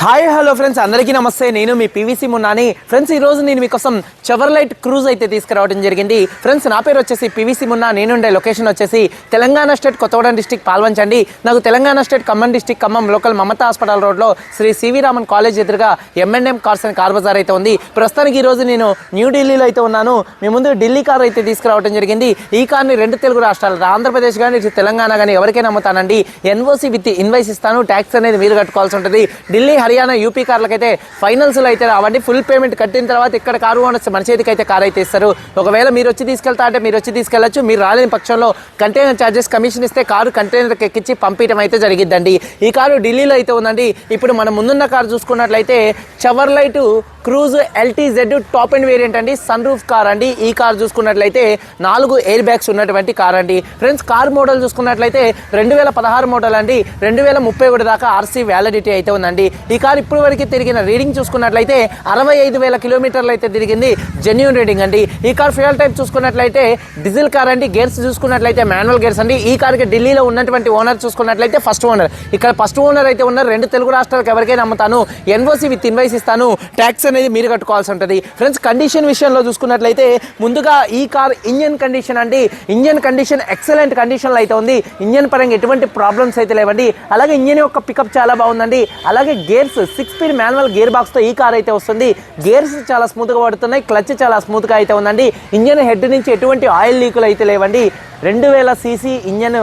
Hi hello friends. అందరికీ నమస్తే. నేను మీ పీవీసీ మున్నాని. ఫ్రెండ్స్ ఈ రోజు నేను మీకోసం చెవర్లైట్ క్రూజ్ అయితే తీసుకురావడం జరిగింది. ఫ్రెండ్స్ నా పేరు వచ్చేసి పీవీసీ మున్నా. నేనుండే లొకేషన్ వచ్చేసి తెలంగాణ స్టేట్ కొత్తగూడెం డిస్టిక్ పాల్వంచండి. నాకు Telangana state Khammam district Khammam local Mamata hospital రోడ్లో Shri C V Raman college ఎదురుగా MNM cars and car bazaar అయితే ఉంది. ప్రస్తుతానికి ఈ రోజు నేను న్యూఢిల్లీలో అయితే ఉన్నాను. మీ ముందు ఢిల్లీ కార్ అయితే తీసుకురావడం జరిగింది. ఈ కార్ని రెండు తెలుగు రాష్ట్రాలు ఆంధ్రప్రదేశ్ కానీ తెలంగాణ కానీ ఎవరికైనా అమ్ముతానండి. ఎన్ఓసి విత్ ఇన్వైస్ ఇస్తాను. ట్యాక్స్ అనేది మీరు కట్టుకోవాల్సి ఉంటుంది. ఢిల్లీ హర్యానా యూపీ కార్లకైతే ఫైనల్స్లో అయితే రావండి ఫుల్ పేమెంట్ కట్టిన తర్వాత ఇక్కడ కారు ఓనర్స్ మన చేతికి అయితే కార్ అయితే ఇస్తారు. ఒకవేళ మీరు వచ్చి తీసుకెళ్తా అంటే మీరు వచ్చి తీసుకెళ్ళొచ్చు మీరు రాలేని పక్షంలో కంటైనర్ ఛార్జెస్ కమిషన్ ఇస్తే కారు కంటైనర్కి ఎక్కించి పంపించడం అయితే జరిగిద్దండి. ఈ కారు ఢిల్లీలో అయితే ఉందండి. ఇప్పుడు మనం ముందున్న కారు చూసుకున్నట్లయితే Chevrolet Cruze LTZ top end variant అండి. సన్ రూఫ్ కార్ అండి. ఈ కార్ చూసుకున్నట్లయితే నాలుగు ఎయిర్ బ్యాగ్స్ ఉన్నటువంటి కార్ అండి. ఫ్రెండ్స్ కార్ మోడల్ చూసుకున్నట్లయితే రెండు వేల పదహారు మోడల్ అండి. రెండు వేల ముప్పై ఒకటి దాకా ఆర్సీ వ్యాలిడిటీ అయితే ఉందండి. ఈ ఈ కార్ ఇప్పుడు వరకు తిరిగిన రీడింగ్ చూసుకున్నట్లయితే అరవై ఐదు వేల కిలోమీటర్లు అయితే తిరిగింది. జెన్యున్ రీడింగ్ అండి. ఈ కార్ ఫ్యూయల్ టైప్ చూసుకున్నట్లయితే డీజిల్ కార్ అండి. గేర్స్ చూసుకున్నట్లయితే మాన్యువల్ గేర్స్ అండి. ఈ కార్కి ఢిల్లీలో ఉన్నటువంటి ఓనర్ చూసుకున్నట్లయితే ఫస్ట్ ఓనర్ ఇక్కడ ఫస్ట్ ఓనర్ అయితే ఉన్నారు రెండు తెలుగు రాష్ట్రాలకు ఎవరికైనా అమ్ముతాను. ఎన్ఓసి విత్ ఇన్వైస్ ఇస్తాను. ట్యాక్స్ అనేది మీరు కట్టుకోవాల్సి ఉంటుంది. ఫ్రెండ్స్ కండిషన్ విషయంలో చూసుకున్నట్లయితే ముందుగా ఈ కార్ ఇంజన్ కండిషన్ అండి. ఇంజన్ కండిషన్ ఎక్సలెంట్ కండిషన్లో అయితే ఉంది. ఇంజన్ పరంగా ఎటువంటి ప్రాబ్లమ్స్ అయితే లేవండి. అలాగే ఇంజన్ యొక్క పికప్ చాలా బాగుందండి. అలాగే gear gears six speed manual gear బాక్స్తో ఈ కార్ అయితే వస్తుంది. గేర్స్ చాలా స్మూత్గా పడుతున్నాయి క్లచ్ చాలా స్మూత్గా అయితే ఉందండి. ఇంజన్ హెడ్ నుంచి ఎటువంటి ఆయిల్ లీకులు అయితే లేవండి. రెండు వేల సీసీ ఇంజన్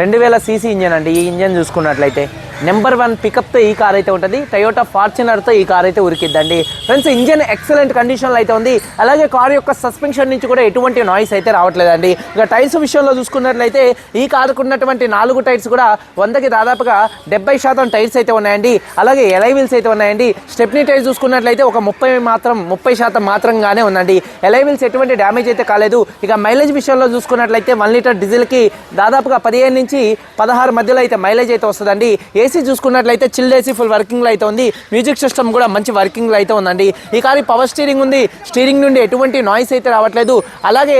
రెండు వేల సీసీ ఇంజన్ అండి ఈ ఇంజన్ చూసుకున్నట్లయితే. నెంబర్ వన్ పికప్తో ఈ కార్ అయితే ఉంటుంది. టయోటా ఫార్చునర్తో ఈ కార్ అయితే ఉరికిద్దండి. ఫ్రెండ్స్ ఇంజన్ ఎక్సలెంట్ కండిషన్లో అయితే ఉంది. అలాగే కార్ యొక్క సస్పెన్షన్ నుంచి కూడా ఎటువంటి నాయిస్ అయితే రావట్లేదండి. ఇక టైర్స్ విషయంలో చూసుకున్నట్లయితే ఈ కారుకు ఉన్నటువంటి నాలుగు టైర్స్ కూడా వందకి దాదాపుగా డెబ్బై శాతం టైర్స్ అయితే ఉన్నాయండి. అలాగే ఎలై వీల్స్ అయితే ఉన్నాయండి. స్టెప్నీ టైర్ చూసుకున్నట్లయితే ఒక ముప్పై మాత్రం ముప్పై శాతం మాత్రంగానే ఉందండి. ఎలై వీల్స్ ఎటువంటి డ్యామేజ్ అయితే కాలేదు. ఇక మైలేజ్ విషయంలో చూసుకున్నట్లయితే వన్ లీటర్ డీజిల్కి దాదాపుగా పదిహేను నుంచి పదహారు మధ్యలో అయితే మైలేజ్ అయితే వస్తుందండి. ఏసీ చూసుకున్నట్లయితే చిల్డ్ ఏసీ ఫుల్ వర్కింగ్లో అయితే ఉంది. మ్యూజిక్ సిస్టమ్ కూడా మంచి వర్కింగ్లో అయితే ఉందండి. ఈ కారు పవర్ స్టీరింగ్ ఉంది. స్టీరింగ్ నుండి ఎటువంటి నాయిస్ అయితే రావట్లేదు. అలాగే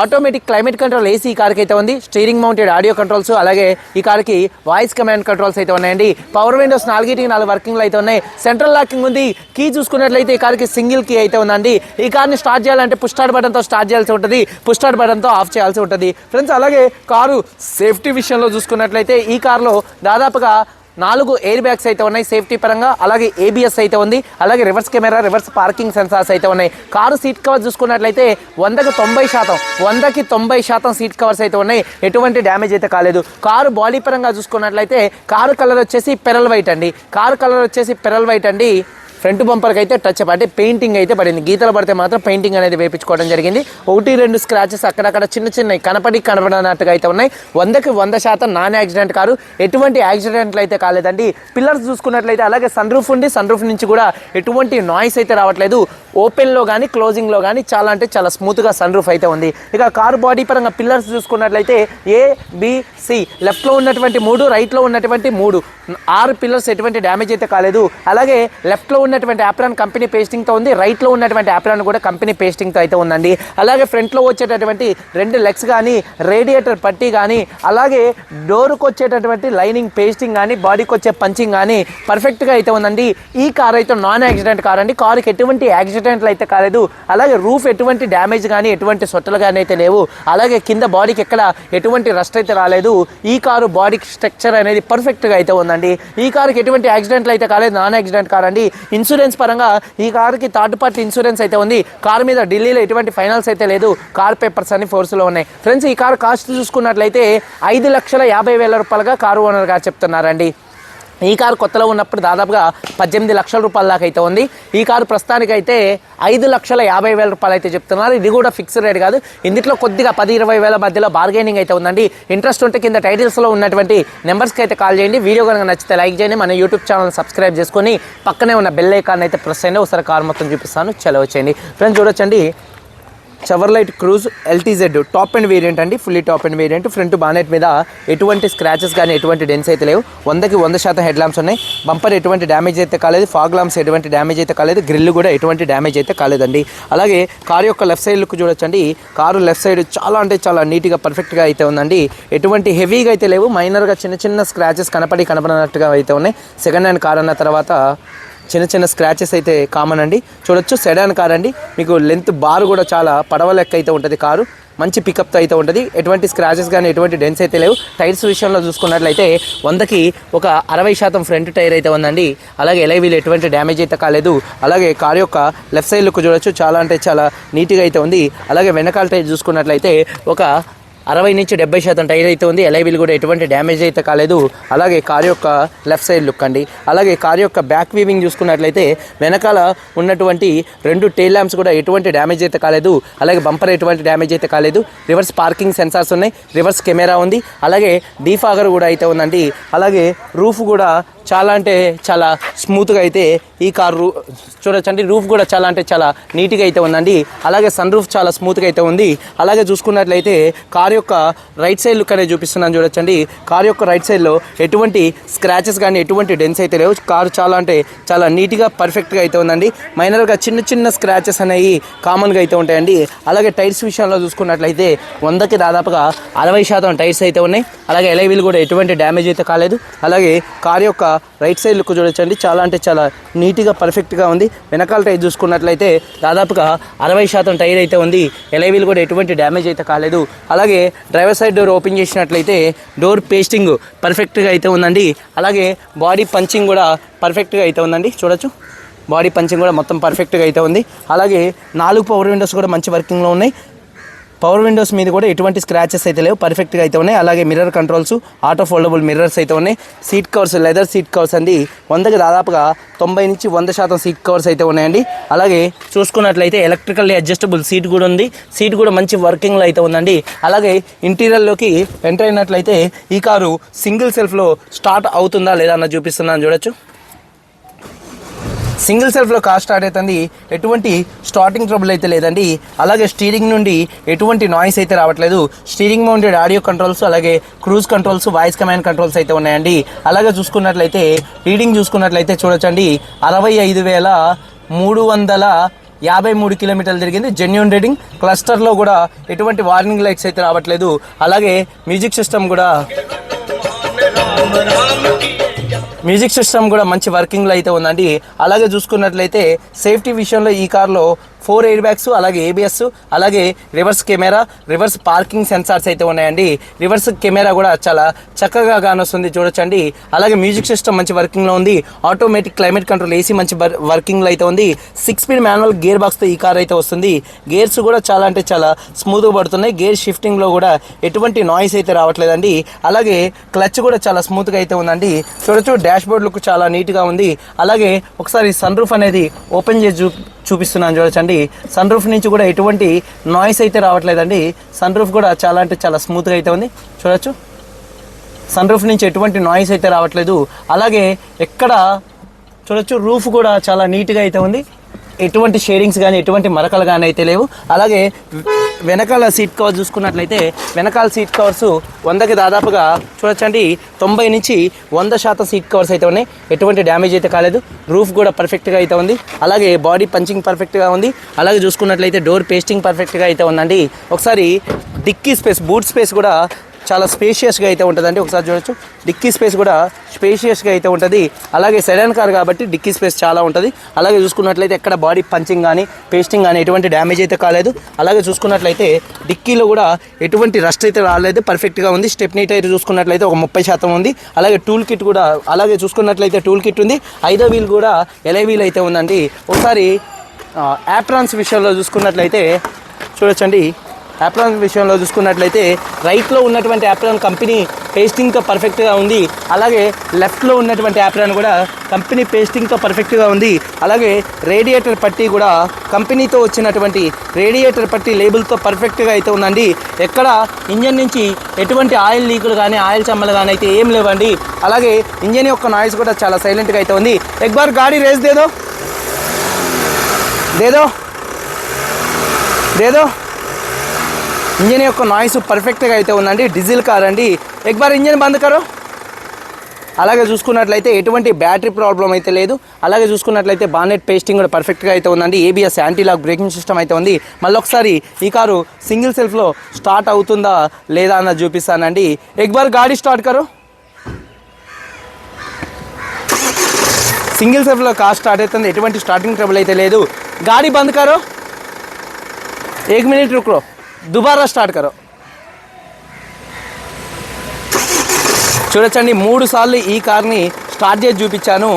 ఆటోమేటిక్ క్లైమేట్ కంట్రోల్ ఏసీ ఈ కార్కి అయితే ఉంది. స్టీరింగ్ మౌంటెడ్ ఆడియో కంట్రోల్స్ అలాగే ఈ కార్కి వాయిస్ కమాండ్ కంట్రోల్స్ అయితే ఉన్నాయండి. పవర్ విండోస్ నాలుగిటికి నాలుగు వర్కింగ్ అయితే ఉన్నాయి. సెంట్రల్ లాకింగ్ ఉంది. కీ చూసుకున్నట్లయితే ఈ కార్కి సింగిల్ కీ అయితే ఉందండి. ఈ కార్ని స్టార్ట్ చేయాలంటే పుష్ బటన్తో స్టార్ట్ చేయాల్సి ఉంటుంది. పుష్ బటన్తో ఆఫ్ చేయాల్సి ఉంటుంది. ఫ్రెండ్స్ అలాగే కారు సేఫ్టీ విషయంలో చూసుకున్నట్లయితే ఈ కార్లో దాదాపుగా నాలుగు ఎయిర్ బ్యాగ్స్ అయితే ఉన్నాయి సేఫ్టీ పరంగా. అలాగే ఏబిఎస్ అయితే ఉంది అలాగే reverse camera reverse parking sensors అయితే ఉన్నాయి. కారు సీట్ కవర్ చూసుకున్నట్లయితే వందకి తొంభై శాతం వందకి తొంభై శాతం సీట్ కవర్స్ అయితే ఉన్నాయి. ఎటువంటి డ్యామేజ్ అయితే కాలేదు. కారు బాడీ పరంగా చూసుకున్నట్లయితే కారు కలర్ వచ్చేసి పెరల్ వైట్ అండి. కారు కలర్ వచ్చేసి పెరల్ వైట్ అండి. ఫ్రంట్ బంపర్కి అయితే టచ్ అప్ అంటే పెయింటింగ్ అయితే పడింది. గీతలు పడితే మాత్రం పెయింటింగ్ అనేది వేయించుకోవడం జరిగింది. ఒకటి రెండు స్క్రాచెస్ అక్కడక్కడ చిన్న చిన్నవి కనపడి కనపడనట్టుగా అయితే ఉన్నాయి. వందకి వంద శాతం నాన్ యాక్సిడెంట్ కారు. ఎటువంటి యాక్సిడెంట్లు అయితే కాలేదండి. పిల్లర్స్ చూసుకున్నట్లయితే అలాగే సన్ రూఫ్ ఉంది. సన్ రూఫ్ నుంచి కూడా ఎటువంటి నాయిస్ అయితే రావట్లేదు. ఓపెన్లో కానీ క్లోజింగ్లో కానీ చాలా అంటే చాలా స్మూత్గా సన్ రూఫ్ అయితే ఉంది. ఇక కారు బాడీ పరంగా పిల్లర్స్ చూసుకున్నట్లయితే ఏ బిసి లెఫ్ట్లో ఉన్నటువంటి మూడు రైట్లో ఉన్నటువంటి మూడు. ఆరు పిల్లర్స్ ఎటువంటి డ్యామేజ్ అయితే కాలేదు. అలాగే లెఫ్ట్లో ఉన్నటువంటి యాప్రాన్ కంపెనీ పేస్టింగ్తో ఉంది. రైట్లో ఉన్నటువంటి యాప్రాన్ కూడా కంపెనీ పేస్టింగ్తో అయితే ఉందండి. అలాగే ఫ్రంట్లో వచ్చేటటువంటి రెండు లెగ్స్ కానీ రేడియేటర్ పట్టీ కానీ అలాగే డోర్కి వచ్చేటటువంటి లైనింగ్ పేస్టింగ్ కానీ బాడీకి వచ్చే పంచింగ్ కానీ పర్ఫెక్ట్గా అయితే ఉందండి. ఈ కార్ అయితే నాన్ యాక్సిడెంట్ కార్ అండి కారుకి ఎటువంటి యాక్సిడెంట్లు అయితే కాలేదు. అలాగే రూఫ్ ఎటువంటి డ్యామేజ్ కానీ ఎటువంటి సొట్టలు కానీ అయితే లేవు. అలాగే కింద బాడీకి ఎక్కడ ఎటువంటి రస్ట్ అయితే రాలేదు. ఈ కారు బాడీకి స్ట్రక్చర్ అనేది పర్ఫెక్ట్గా అయితే ఉందండి. ఈ కారుకి ఎటువంటి యాక్సిడెంట్లు అయితే కాలేదు. నాన్ యాక్సిడెంట్ కార్ అండి. ఇన్సూరెన్స్ పరంగా ఈ కారుకి థర్డ్ పార్టీ ఇన్సూరెన్స్ అయితే ఉంది. కారు మీద ఢిల్లీలో ఎటువంటి ఫైనల్స్ అయితే లేదు. కార్ పేపర్స్ అన్ని ఫోర్స్లో ఉన్నాయి. ఫ్రెండ్స్ ఈ కారు కాస్ట్ చూసుకున్నట్లయితే ఐదు లక్షల యాభై వేల రూపాయలుగా కారు ఓనర్ గారు చెప్తున్నారండి. ఈ కారు కొత్తలో ఉన్నప్పుడు దాదాపుగా పద్దెనిమిది లక్షల రూపాయల దాకా అయితే ఉంది. ఈ కారు ప్రస్తుతానికైతే ఐదు లక్షల యాభై వేల రూపాయలు అయితే చెప్తున్నారు. ఇది కూడా ఫిక్స్డ్ రేట్ కాదు. ఇందులో కొద్దిగా పది ఇరవై వేల మధ్యలో బార్గెనింగ్ అయితే ఉందండి. ఇంట్రెస్ట్ ఉంటే కింద టైటిల్స్లో ఉన్నటువంటి నెంబర్స్కి అయితే కాల్ చేయండి. వీడియో కనుక నచ్చితే లైక్ చేయండి. మన యూట్యూబ్ ఛానల్ సబ్స్క్రైబ్ చేసుకొని పక్కనే ఉన్న బెల్ ఐకాన్ అయితే ప్రెస్ చేయండి. ఒకసారి కారు మొత్తం చూపిస్తాను. చలో వచ్చేయండి ఫ్రెండ్స్ చూడొచ్చండి. Chevrolet Cruze LTZ top end variant అండి fully top end variant front bonnet మీద ఎటువంటి స్క్రాచెస్ కానీ ఎటువంటి డెన్స్ అయితే లేవు. వందకి వంద శాతం హెడ్ ల్యాంప్స్ ఉన్నాయి. బంపర్ ఎటువంటి డ్యామేజ్ అయితే కాలేదు. ఫాగ్ ల్యాంప్స్ ఎటువంటి డ్యామేజ్ అయితే కాలేదు. గ్రిల్ కూడా ఎటువంటి డ్యామేజ్ అయితే కాలేదండి. అలాగే కారు యొక్క లెఫ్ట్ సైడ్ లుక్ చూడొచ్చండి. కారు లెఫ్ట్ సైడ్ చాలా అంటే చాలా నీట్గా పర్ఫెక్ట్గా అయితే ఉందండి. ఎటువంటి హెవీగా అయితే లేవు. మైనర్గా చిన్న చిన్న స్క్రాచెస్ కనపడి కనపడినట్టుగా అయితే ఉన్నాయి. సెకండ్ హ్యాండ్ కార్ అన్న తర్వాత చిన్న చిన్న స్క్రాచెస్ అయితే కామన్ అండి. చూడొచ్చు సెడాన్ కార్ అండి. మీకు లెంత్ బార్ కూడా చాలా పడవ లెక్క అయితే ఉంటుంది కారు. మంచి పికప్తో అయితే ఉంటుంది. ఎటువంటి స్క్రాచెస్ కానీ ఎటువంటి డెన్స్ అయితే లేవు. టైర్స్ విషయంలో చూసుకున్నట్లయితే వందకి ఒక అరవై శాతం ఫ్రంట్ టైర్ అయితే ఉందండి. అలాగే ఎలైవీలు ఎటువంటి డ్యామేజ్ అయితే కాలేదు. అలాగే కార్ యొక్క లెఫ్ట్ సైడ్ లుక్ చూడొచ్చు. చాలా అంటే చాలా నీట్గా అయితే ఉంది. అలాగే వెనకాల టైర్ చూసుకున్నట్లయితే ఒక అరవై నుంచి డెబ్బై శాతం టైర్ అయితే ఉంది. ఎలైబిల్ కూడా ఎటువంటి డ్యామేజ్ అయితే కాలేదు. అలాగే కార్ యొక్క లెఫ్ట్ సైడ్ లుక్ అండి. అలాగే కార్ యొక్క బ్యాక్ వీవింగ్ చూసుకున్నట్లయితే వెనకాల ఉన్నటువంటి రెండు టైల్ ల్యాంప్స్ కూడా ఎటువంటి డ్యామేజ్ అయితే కాలేదు. అలాగే బంపర్ ఎటువంటి డ్యామేజ్ అయితే కాలేదు. రివర్స్ పార్కింగ్ సెన్సార్స్ ఉన్నాయి. రివర్స్ కెమెరా ఉంది. అలాగే డీఫాగర్ కూడా అయితే ఉందండి. అలాగే రూఫ్ కూడా చాలా అంటే చాలా స్మూత్గా అయితే ఈ కార్ రూ చూడొచ్చండి. రూఫ్ కూడా చాలా అంటే చాలా నీట్గా అయితే ఉందండి. అలాగే సన్ రూఫ్ చాలా స్మూత్గా అయితే ఉంది. అలాగే చూసుకున్నట్లయితే కార్ యొక్క రైట్ సైడ్ లుక్ అనేది చూపిస్తున్నాను చూడొచ్చండి. కార్ యొక్క రైట్ సైడ్లో ఎటువంటి స్క్రాచెస్ కానీ ఎటువంటి డెన్స్ అయితే లేవు. కారు చాలా అంటే చాలా నీట్గా పర్ఫెక్ట్గా అయితే ఉందండి. మైనర్గా చిన్న చిన్న స్క్రాచెస్ అనేవి కామన్గా అయితే ఉంటాయండి. అలాగే టైర్స్ విషయంలో చూసుకున్నట్లయితే వందకి దాదాపుగా అరవై శాతం టైర్స్ అయితే ఉన్నాయి. అలాగే ఎలైవీలు కూడా ఎటువంటి డ్యామేజ్ అయితే కాలేదు. అలాగే కార్ యొక్క రైట్ సైడ్ లుక్ చూడొచ్చండి. చాలా అంటే చాలా నీట్గా పర్ఫెక్ట్గా ఉంది. వెనకాల టైర్ చూసుకున్నట్లయితే దాదాపుగా అరవై శాతం టైర్ అయితే ఉంది. ఎలైవీలు కూడా ఎటువంటి డ్యామేజ్ అయితే కాలేదు. అలాగే డ్రైవర్ సైడ్ డోర్ ఓపెన్ చేసినట్లయితే డోర్ పేస్టింగ్ పర్ఫెక్ట్గా అయితే ఉందండి. అలాగే బాడీ పంచింగ్ కూడా పర్ఫెక్ట్గా అయితే ఉందండి. చూడొచ్చు. బాడీ పంచింగ్ కూడా మొత్తం పర్ఫెక్ట్గా అయితే ఉంది. అలాగే నాలుగు పవర్ విండోస్ కూడా మంచి వర్కింగ్లో ఉన్నాయి. పవర్ విండోస్ మీద కూడా ఎటువంటి స్క్రాచెస్ అయితే లేవు. పర్ఫెక్ట్గా అయితే ఉన్నాయి. అలాగే mirror controls auto foldable mirrors అయితే ఉన్నాయి. Seat covers leather seat covers అండి. వందకి దాదాపుగా తొంభై నుంచి వంద శాతం సీట్ కవర్స్ అయితే ఉన్నాయండి. అలాగే చూసుకున్నట్లయితే ఎలక్ట్రికల్లీ అడ్జస్టబుల్ సీట్ కూడా ఉంది. సీట్ కూడా మంచి వర్కింగ్లో అయితే ఉందండి. అలాగే ఇంటీరియర్లోకి ఎంటర్ అయినట్లయితే ఈ కారు సింగిల్ సెల్ఫ్లో స్టార్ట్ అవుతుందా లేదా అన్న చూపిస్తున్నాను. చూడొచ్చు. సింగిల్ సెల్ఫ్లో కార్ స్టార్ట్ అవుతుంది. ఎటువంటి స్టార్టింగ్ ట్రబుల్ అయితే లేదండి. అలాగే స్టీరింగ్ నుండి ఎటువంటి నాయిస్ అయితే రావట్లేదు. స్టీరింగ్ మౌంటెడ్ ఆడియో కంట్రోల్స్ అలాగే cruise controls voice command controls అయితే ఉన్నాయండి. అలాగే చూసుకున్నట్లయితే రీడింగ్ చూసుకున్నట్లయితే చూడొచ్చండి. అరవై ఐదు వేల మూడు వందల యాభై మూడు కిలోమీటర్లు తిరిగింది. జెన్యున్ రీడింగ్ క్లస్టర్లో కూడా ఎటువంటి వార్నింగ్ లైట్స్ అయితే రావట్లేదు. అలాగే మ్యూజిక్ సిస్టమ్ కూడా మ్యూజిక్ సిస్టమ్ కూడా మంచి వర్కింగ్లో అయితే ఉందండి. అలాగే చూసుకున్నట్లయితే సేఫ్టీ విషయంలో ఈ కార్లో ఫోర్ ఎయిర్ బ్యాగ్స్ అలాగే ఏబిఎస్ అలాగే reverse camera reverse parking sensors అయితే ఉన్నాయండి. రివర్స్ కెమెరా కూడా చాలా చక్కగా కానొస్తుంది చూడొచ్చండి. అలాగే మ్యూజిక్ సిస్టమ్ మంచి వర్కింగ్లో ఉంది. ఆటోమేటిక్ క్లైమేట్ కంట్రోల్ ఏసీ మంచి వర్కింగ్లో అయితే ఉంది. సిక్స్ స్పీడ్ మాన్యువల్ గేర్ బాక్స్తో ఈ కార్ అయితే వస్తుంది. గేర్స్ కూడా చాలా అంటే చాలా స్మూత్గా పడుతున్నాయి. గేర్ షిఫ్టింగ్లో కూడా ఎటువంటి నాయిస్ అయితే రావట్లేదండి. అలాగే క్లచ్ కూడా చాలా స్మూత్గా అయితే ఉందండి. చూడొచ్చు డాష్ బోర్డ్ లుక్ చాలా నీట్గా ఉంది. అలాగే ఒకసారి సన్ రూఫ్ అనేది ఓపెన్ చేసి చూ చూపిస్తున్నాను చూడొచ్చండి సన్ రూఫ్ నుంచి కూడా ఎటువంటి నాయిస్ అయితే రావట్లేదండి. సన్ రూఫ్ కూడా చాలా అంటే చాలా స్మూత్గా అయితే ఉంది. చూడొచ్చు. సన్ రూఫ్ నుంచి ఎటువంటి నాయిస్ అయితే రావట్లేదు. అలాగే ఎక్కడ చూడొచ్చు రూఫ్ కూడా చాలా నీట్గా అయితే ఉంది. ఎటువంటి షేడింగ్స్ కానీ ఎటువంటి మరకలు కానీ అయితే లేవు. అలాగే వెనకాల సీట్ కవర్ చూసుకున్నట్లయితే వెనకాల సీట్ కవర్స్ వందకి దాదాపుగా చూడొచ్చండి తొంభై నుంచి వంద శాతం సీట్ కవర్స్ అయితే ఉన్నాయి. ఎటువంటి డ్యామేజ్ అయితే కాలేదు. రూఫ్ కూడా పర్ఫెక్ట్గా అయితే ఉంది. అలాగే బాడీ పంచింగ్ పర్ఫెక్ట్గా ఉంది. అలాగే చూసుకున్నట్లయితే డోర్ పేస్టింగ్ పర్ఫెక్ట్గా అయితే ఉందండి. ఒకసారి డిక్కీ స్పేస్ బూట్ స్పేస్ కూడా చాలా స్పేషియస్గా అయితే ఉంటుందండి. ఒకసారి చూడొచ్చు. డిక్కీ స్పేస్ కూడా స్పేషియస్గా అయితే ఉంటుంది. అలాగే సెడాన్ కార్ కాబట్టి డిక్కీ స్పేస్ చాలా ఉంటుంది. అలాగే చూసుకున్నట్లయితే ఎక్కడ బాడీ పంచింగ్ కానీ పేస్టింగ్ కానీ ఎటువంటి డ్యామేజ్ అయితే కాలేదు. అలాగే చూసుకున్నట్లయితే డిక్కీలో కూడా ఎటువంటి రస్ట్ అయితే రాలేదు. పర్ఫెక్ట్గా ఉంది. స్టెప్నీ టైర్ చూసుకున్నట్లయితే ఒక ముప్పై శాతం ఉంది. అలాగే టూల్ కిట్ కూడా అలాగే చూసుకున్నట్లయితే టూల్ కిట్ ఉంది. ఐదో వీల్ కూడా ఎలై వీల్ అయితే ఉందండి. ఒకసారి యాప్రాన్స్ విషయంలో చూసుకున్నట్లయితే చూడొచ్చండి. యాప్రాన్ విషయంలో చూసుకున్నట్లయితే రైట్లో ఉన్నటువంటి యాప్రాన్ కంపెనీ పేస్టింగ్తో పర్ఫెక్ట్గా ఉంది. అలాగే లెఫ్ట్లో ఉన్నటువంటి యాప్రాన్ కూడా కంపెనీ పేస్టింగ్తో పర్ఫెక్ట్గా ఉంది. అలాగే రేడియేటర్ పట్టీ కూడా కంపెనీతో వచ్చినటువంటి రేడియేటర్ పట్టీ లేబుల్తో పర్ఫెక్ట్గా అయితే ఉందండి. ఎక్కడ? ఇంజన్ నుంచి ఎటువంటి ఆయిల్ లీకులు కానీ ఆయిల్ చమ్మలు కానీ అయితే ఏం లేవండి. అలాగే ఇంజన్ యొక్క నాయిస్ కూడా చాలా సైలెంట్గా అయితే ఉంది. ఎక్బార్ గాడి రేస్ దేదో. దేదో. దేదో. ఇంజన్ యొక్క నాయిస్ పర్ఫెక్ట్గా అయితే ఉందండి. డీజిల్ కార్ అండి. ఎక్బార్ ఇంజన్ బంద్ కరో? అలాగే చూసుకున్నట్లయితే ఎటువంటి బ్యాటరీ ప్రాబ్లం అయితే లేదు. అలాగే చూసుకున్నట్లయితే బానెట్ పేస్టింగ్ కూడా పర్ఫెక్ట్గా అయితే ఉందండి. ఏబిఎస్ యాంటీలాక్ బ్రేకింగ్ సిస్టమ్ అయితే ఉంది. మళ్ళీ ఒకసారి ఈ కారు సింగిల్ సెల్ఫ్లో స్టార్ట్ అవుతుందా లేదా అన్నది చూపిస్తానండి. ఎక్బార్ గాడి స్టార్ట్ కరు? సింగిల్ సెల్ఫ్లో కార్ స్టార్ట్ అవుతుంది. ఎటువంటి స్టార్టింగ్ ట్రబుల్ అయితే లేదు. గాడి బంద్ కరో? ఏక్ మినిట్ రుక్రో. దుబారా స్టార్ట్ కరో. చూడొచ్చండి మూడు సార్లు ఈ కార్ని స్టార్ట్ చేసి చూపించాను.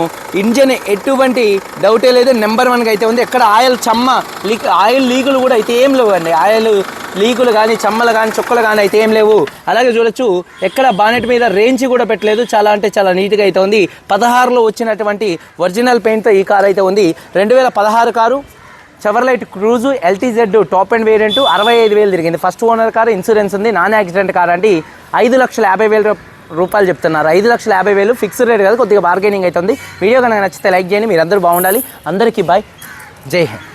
ఇంజన్ ఎటువంటి డౌటే లేదు నెంబర్ వన్గా అయితే ఉంది. ఎక్కడ ఆయిల్ చమ్మ లీక్ ఆయిల్ లీకులు కూడా అయితే ఏం లేవండి ఆయిల్ లీకులు కానీ చమ్మలు కానీ చుక్కలు కానీ అయితే ఏం లేవు. అలాగే చూడొచ్చు ఎక్కడ బానెట్ మీద రేంజ్ కూడా పెట్టలేదు. చాలా అంటే చాలా నీట్గా అయితే ఉంది. పదహారులో వచ్చినటువంటి ఒరిజినల్ పెయింట్తో ఈ కార్ అయితే ఉంది. రెండు వేల పదహారు car Chevrolet Cruze LTZ top end variant అరవై ఐదు వేలు తిరిగింది. ఫస్ట్ ఓనర్ కారు ఇన్సూరెన్స్ ఉంది. నాన్ యాక్సిడెంట్ కార్ అండి. ఐదు లక్షల యాభై వేల రూపాయలు చెప్తున్నారు. ఐదు లక్షల యాభై వేలు ఫిక్స్డ్ రేట్ కాదు కొద్దిగా బార్గెనింగ్ అవుతుంది. వీడియో కనుక నచ్చితే లైక్ చేయండి. మీరందరూ బాగుండాలి. అందరికీ బాయ్ జై హింద్.